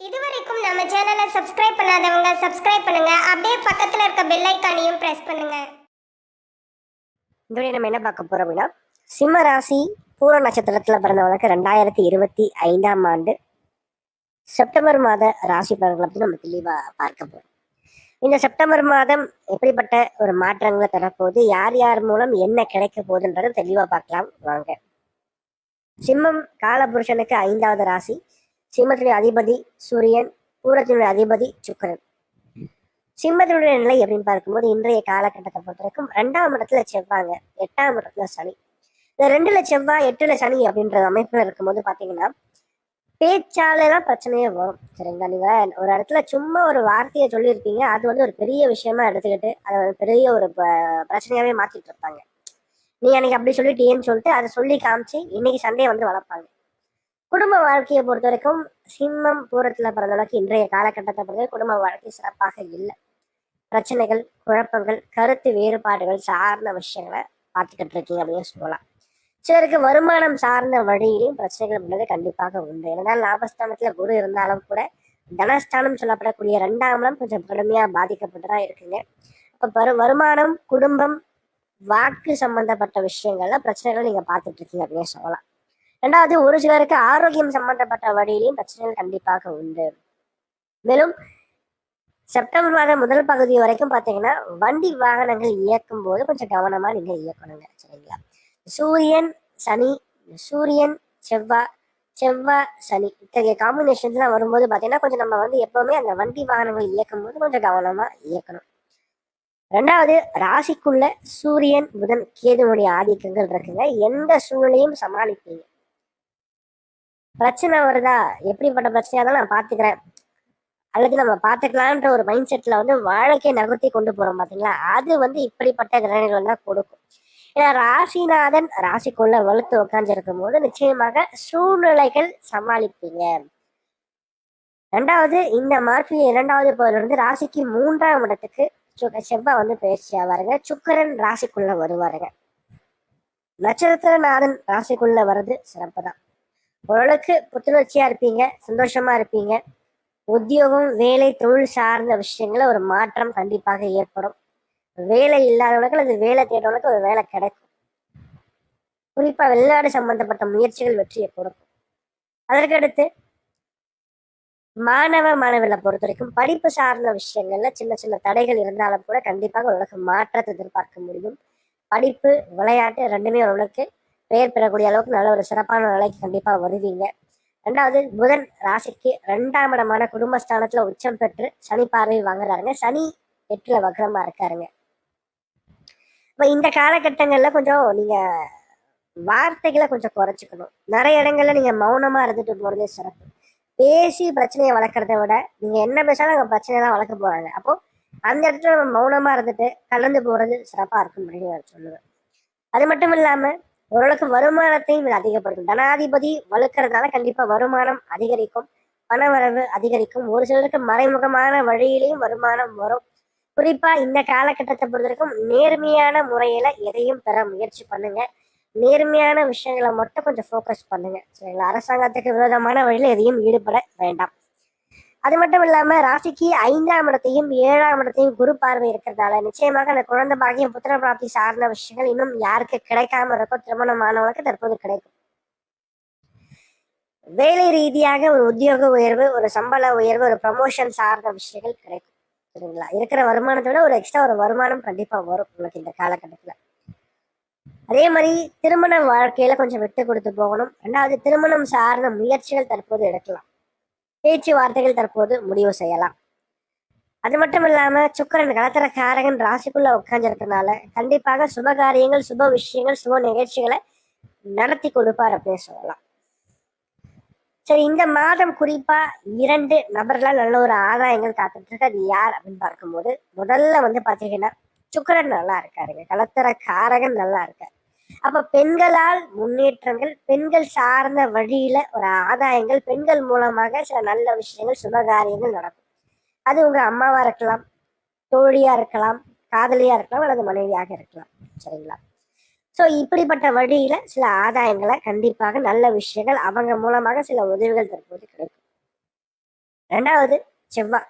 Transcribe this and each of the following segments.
இதுவரைக்கும் நம்ம சேனலை சப்ஸ்கிரைப் பண்ணாதவங்க சப்ஸ்கிரைப் பண்ணுங்க. அப்படியே பக்கத்துல இருக்க பெல் ஐக்கானையும் பிரஸ் பண்ணுங்க. இதோட நம்ம என்ன பார்க்க போறோம் அப்படின்னா சிம்ம ராசி பூர நட்சத்திரத்துல பிறந்தவங்களுக்கு ரெண்டாயிரத்தி இருபத்தி ஐந்தாம் ஆண்டு செப்டம்பர் மாத ராசி பலன்களை பற்றி நம்ம தெளிவாக பார்க்க போகிறோம் இந்த செப்டம்பர் மாதம் எப்படிப்பட்ட ஒரு மாற்றங்களை தரப்போகுது யார் யார் மூலம் என்ன கிடைக்க போகுதுன்றதை தெளிவாக பார்க்கலாம். வாங்க. சிம்மம் காலபுருஷனுக்கு ஐந்தாவது ராசி சிம்மத்தினுடைய அதிபதி சூரியன் பூரத்தினுடைய அதிபதி சுக்கரன். சிம்மத்தினுடைய நிலை அப்படின்னு பார்க்கும்போது இன்றைய காலகட்டத்தை பொறுத்தவரைக்கும் ரெண்டாம் இடத்துல செவ்வாங்க எட்டாம் இடத்துல சனி. இந்த ரெண்டுல செவ்வாய் எட்டுல சனி அப்படின்ற அமைப்புல இருக்கும்போது பாத்தீங்கன்னா பேச்சால தான் பிரச்சனையே வரும். சரிங்களா நீங்க ஒரு இடத்துல சும்மா ஒரு வார்த்தையை சொல்லியிருப்பீங்க அது வந்து ஒரு பெரிய விஷயமா எடுத்துக்கிட்டு அதை பெரிய ஒரு ப- பிரச்சனையாவே மாத்திட்டு இருப்பாங்க. நீ அன்னைக்கு அப்படி சொல்லிட்டீன்னு சொல்லிட்டு அதை சொல்லி காமிச்சு இன்னைக்கு சண்டையை வந்து வளர்ப்பாங்க. குடும்ப வாழ்க்கையை பொறுத்த வரைக்கும் சிம்மம் பூரத்தில் பிறந்தளவுக்கு இன்றைய காலகட்டத்தை பொறுத்த குடும்ப வாழ்க்கை சிறப்பாக இல்லை. பிரச்சனைகள் குழப்பங்கள் கருத்து வேறுபாடுகள் சார்ந்த விஷயங்களை பார்த்துக்கிட்டு இருக்கீங்க அப்படின்னு சொல்லலாம். சிலருக்கு வருமானம் சார்ந்த வழியிலையும் பிரச்சனைகள் உள்ளது கண்டிப்பாக உண்டு. ஏன்னா லாபஸ்தானத்தில் குரு இருந்தாலும் கூட தனஸ்தானம் சொல்லப்படக்கூடிய ரெண்டாம் இடம் கொஞ்சம் கடுமையாக பாதிக்கப்பட்டுதான் இருக்குங்க. இப்போ வருமானம் குடும்பம் வாக்கு சம்பந்தப்பட்ட விஷயங்கள்ல பிரச்சனைகள் நீங்கள் பார்த்துட்டு இருக்கீங்க அப்படின்னு சொல்லலாம். ரெண்டாவது ஒரு சிலருக்கு ஆரோக்கியம் சம்பந்தப்பட்ட வழியிலையும் பிரச்சனைகள் கண்டிப்பாக உண்டு. மேலும் செப்டம்பர் மாதம் முதல் பகுதி வரைக்கும் பார்த்தீங்கன்னா வண்டி வாகனங்கள் இயக்கும் போது கொஞ்சம் கவனமா நீங்க இயக்கணுங்க சரிங்களா? சூரியன் சனி சூரியன் செவ்வாய் செவ்வாய் சனி இத்தகைய காம்பினேஷன்ஸ்லாம் வரும்போது பார்த்தீங்கன்னா கொஞ்சம் நம்ம வந்து எப்பவுமே அந்த வண்டி வாகனங்கள் இயக்கும் போது கொஞ்சம் கவனமா இயக்கணும். ரெண்டாவது ராசிக்குள்ள சூரியன் புதன் கேதுனுடைய ஆதிக்கங்கள் இருக்குங்க. எந்த சூழ்நிலையும் சமாளிப்பீங்க. பிரச்சனை வருதா? எப்படிப்பட்ட பிரச்சனையா இருந்தாலும் நான் பாத்துக்கிறேன். அல்லது நம்ம பார்த்துக்கலான்ற ஒரு மைண்ட் செட்ல வந்து வாழ்க்கையை நகர்த்தி கொண்டு போறோம் பாத்தீங்களா? அது வந்து இப்படிப்பட்ட கிரகங்கள் தான் கொடுக்கும். ஏன்னா ராசிநாதன் ராசிக்குள்ள வலுத்து உட்காந்துருக்கும் போது நிச்சயமாக சூழ்நிலைகள் சமாளிப்பீங்க. ரெண்டாவது இந்த மார்பி இரண்டாவது பகுதியில இருந்து ராசிக்கு மூன்றாம் இடத்துக்கு சுக செவ்வாய் வந்து பயிற்சி ஆவாருங்க. சுக்கிரன் ராசிக்குள்ள வருவாருங்க. நட்சத்திரநாதன் ராசிக்குள்ள வர்றது சிறப்பு தான் ஓரளவுக்கு புத்துணர்ச்சியா இருப்பீங்க சந்தோஷமா இருப்பீங்க. உத்தியோகம் வேலை தொழில் சார்ந்த விஷயங்கள ஒரு மாற்றம் கண்டிப்பாக ஏற்படும். வேலை இல்லாதவர்களுக்கு அல்லது வேலை தேடுறவங்களுக்கு ஒரு வேலை கிடைக்கும். குறிப்பாக வெளிநாடு சம்பந்தப்பட்ட முயற்சிகள் வெற்றியை கொடுக்கும். அதற்கடுத்து மாணவ மாணவர்களை பொறுத்த வரைக்கும் படிப்பு சார்ந்த விஷயங்கள்ல சின்ன சின்ன தடைகள் இருந்தாலும் கூட கண்டிப்பாக ஓரளவுக்கு மாற்றத்தை எதிர்பார்க்க முடியும். படிப்பு விளையாட்டு ரெண்டுமே ஓரளவுக்கு பெயர் பெறக்கூடிய அளவுக்கு நல்ல ஒரு சிறப்பான நிலைக்கு கண்டிப்பா வருவீங்க. ரெண்டாவது புதன் ராசிக்கு ரெண்டாம் இடமான குடும்பஸ்தானத்தில் உச்சம் பெற்று சனி பார்வை வாங்குறாருங்க. சனி எட்டுல வக்ரமா இருக்காருங்க. இப்ப இந்த காலகட்டங்கள்ல கொஞ்சம் நீங்க வார்த்தைகளை கொஞ்சம் குறைச்சிக்கணும். நிறைய இடங்கள்ல நீங்க மௌனமா இருந்துட்டு போகிறதே சிறப்பு. பேசி பிரச்சனையை வளர்க்குறத விட நீங்க என்ன பேசாலும் அங்கே பிரச்சனையை தான் வளர்க்க போறாங்க. அப்போ அந்த இடத்துல நம்ம மௌனமா இருந்துட்டு கலந்து போறது சிறப்பா இருக்கும் அப்படின்னு நான் சொல்லுவேன். அது மட்டும் இல்லாம ஓரளவுக்கு வருமானத்தையும் இது அதிகப்படுத்தும். தனாதிபதி வலுக்கிறதுனால கண்டிப்பா வருமானம் அதிகரிக்கும் பணவரவு அதிகரிக்கும். ஒரு சிலருக்கு மறைமுகமான வழியிலையும் வருமானம் வரும். குறிப்பா இந்த காலகட்டத்தை பொறுத்தவரைக்கும் நேர்மையான முறையில எதையும் பெற முயற்சி பண்ணுங்க. நேர்மையான விஷயங்களை மட்டும் கொஞ்சம் ஃபோக்கஸ் பண்ணுங்க. சரிங்களா அரசாங்கத்துக்கு விரோதமான வழியில எதையும் ஈடுபட வேண்டாம். அது மட்டும் இல்லாம ராசிக்கு ஐந்தாம் இடத்தையும் ஏழாம் இடத்தையும் குரு பார்வை இருக்கிறதால நிச்சயமாக அந்த குழந்தை பாகியம் புத்திர பிராப்தி சார்ந்த விஷயங்கள் இன்னும் யாருக்கு கிடைக்காம இருக்கோ திருமணமானவங்களுக்கு தற்போது கிடைக்கும். வேலை ரீதியாக ஒரு உத்தியோக உயர்வு ஒரு சம்பள உயர்வு ஒரு ப்ரமோஷன் சார்ந்த விஷயங்கள் கிடைக்கும். சரிங்களா? இருக்கிற வருமானத்தை விட ஒரு எக்ஸ்ட்ரா ஒரு வருமானம் கண்டிப்பா வரும் உங்களுக்கு இந்த காலகட்டத்துல. அதே மாதிரி திருமண வாழ்க்கையில கொஞ்சம் விட்டு கொடுத்து போகணும். ரெண்டாவது திருமணம் சார்ந்த முயற்சிகள் தற்போது எடுக்கலாம். பேச்சுவார்த்தைகள் தற்போது முடிவு செய்யலாம். அது மட்டும் இல்லாம சுக்கரன் கலத்தர காரகன் ராசிக்குள்ள உட்கார்ந்துருக்கனால கண்டிப்பாக சுப காரியங்கள் சுப விஷயங்கள் சுப நிகழ்ச்சிகளை நடத்தி கொடுப்பார் அப்படின்னு சொல்லலாம். சரி இந்த மாதம் குறிப்பா இரண்டு நபர்களால் நல்ல ஒரு ஆதாயங்கள் காத்துட்டு இருக்கு அது யார் அப்படின்னு பார்க்கும்போது முதல்ல வந்து பாத்தீங்கன்னா சுக்கரன் நல்லா இருக்காருங்க. கலத்தர காரகன் நல்லா இருக்காரு. அப்ப பெண்களால் முன்னேற்றங்கள் பெண்கள் சார்ந்த வழியில ஒரு ஆதாயங்கள் பெண்கள் மூலமாக சில நல்ல விஷயங்கள் சுபகாரியங்கள் நடக்கும். அது உங்க அம்மாவா இருக்கலாம் தோழியா இருக்கலாம் காதலியா இருக்கலாம் அல்லது மனைவியாக இருக்கலாம். சரிங்களா? ஸோ இப்படிப்பட்ட வழியில சில ஆதாயங்களை கண்டிப்பாக நல்ல விஷயங்கள் அவங்க மூலமாக சில உதவிகள் தற்போது கிடைக்கும். ரெண்டாவது செவ்வாய்.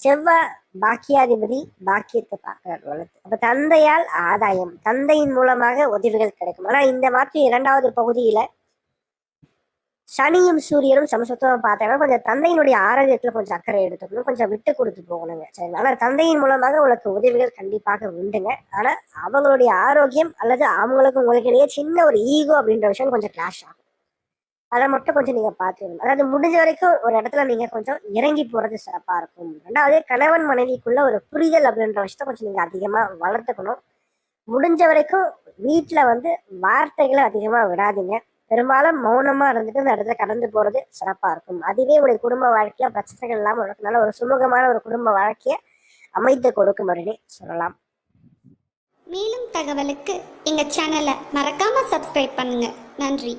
செவ்வாய் பாக்கியாதிபதி பாக்கியத்தை பார்க்கிறார் வளர்த்து. அப்ப தந்தையால் ஆதாயம் தந்தையின் மூலமாக உதவிகள் கிடைக்கும். ஆனா இந்த மாதிரி இரண்டாவது பகுதியில சனியும் சூரியனும் சமசத்துவமா பார்த்தாங்கன்னா கொஞ்சம் தந்தையினுடைய ஆரோக்கியத்துல கொஞ்சம் அக்கறை எடுத்துக்கணும். கொஞ்சம் விட்டு கொடுத்து போகணுங்க. சரி ஆனா தந்தையின் மூலமாக உங்களுக்கு உதவிகள் கண்டிப்பாக உண்டுங்க. ஆனா அவங்களுடைய ஆரோக்கியம் அல்லது அவங்களுக்கு உங்களுக்கு இடையே சின்ன ஒரு ஈகோ அப்படின்ற விஷயம் கொஞ்சம் கிளாஷ் ஆகும். அதை மட்டும் கொஞ்சம் நீங்க பார்த்துக்கணும் அதாவது முடிஞ்ச வரைக்கும் ஒரு இடத்துல நீங்க கொஞ்சம் இறங்கி போறது சிறப்பா இருக்கும். ரெண்டாவது கணவன் மனைவிக்குள்ள ஒரு புரிதல் அப்படின்ற விஷயத்த கொஞ்சம் நீங்க அதிகமா வளர்த்துக்கணும். முடிஞ்ச வரைக்கும் வீட்டுல வந்து வார்த்தைகளை அதிகமா விடாதீங்க. பெரும்பாலும் மௌனமா இருந்துட்டு இந்த இடத்துல கடந்து போறது சிறப்பா இருக்கும். அதுவே உங்களுடைய குடும்ப வாழ்க்கையில் பிரச்சனைகள் இல்லாம இருக்கனால ஒரு சுமூகமான ஒரு குடும்ப வாழ்க்கையை அமைத்து கொடுக்கும் அப்படின்னு சொல்லலாம். மேலும் தகவலுக்கு எங்கள் சேனலை மறக்காமல் சப்ஸ்கிரைப் பண்ணுங்கள் நன்றி.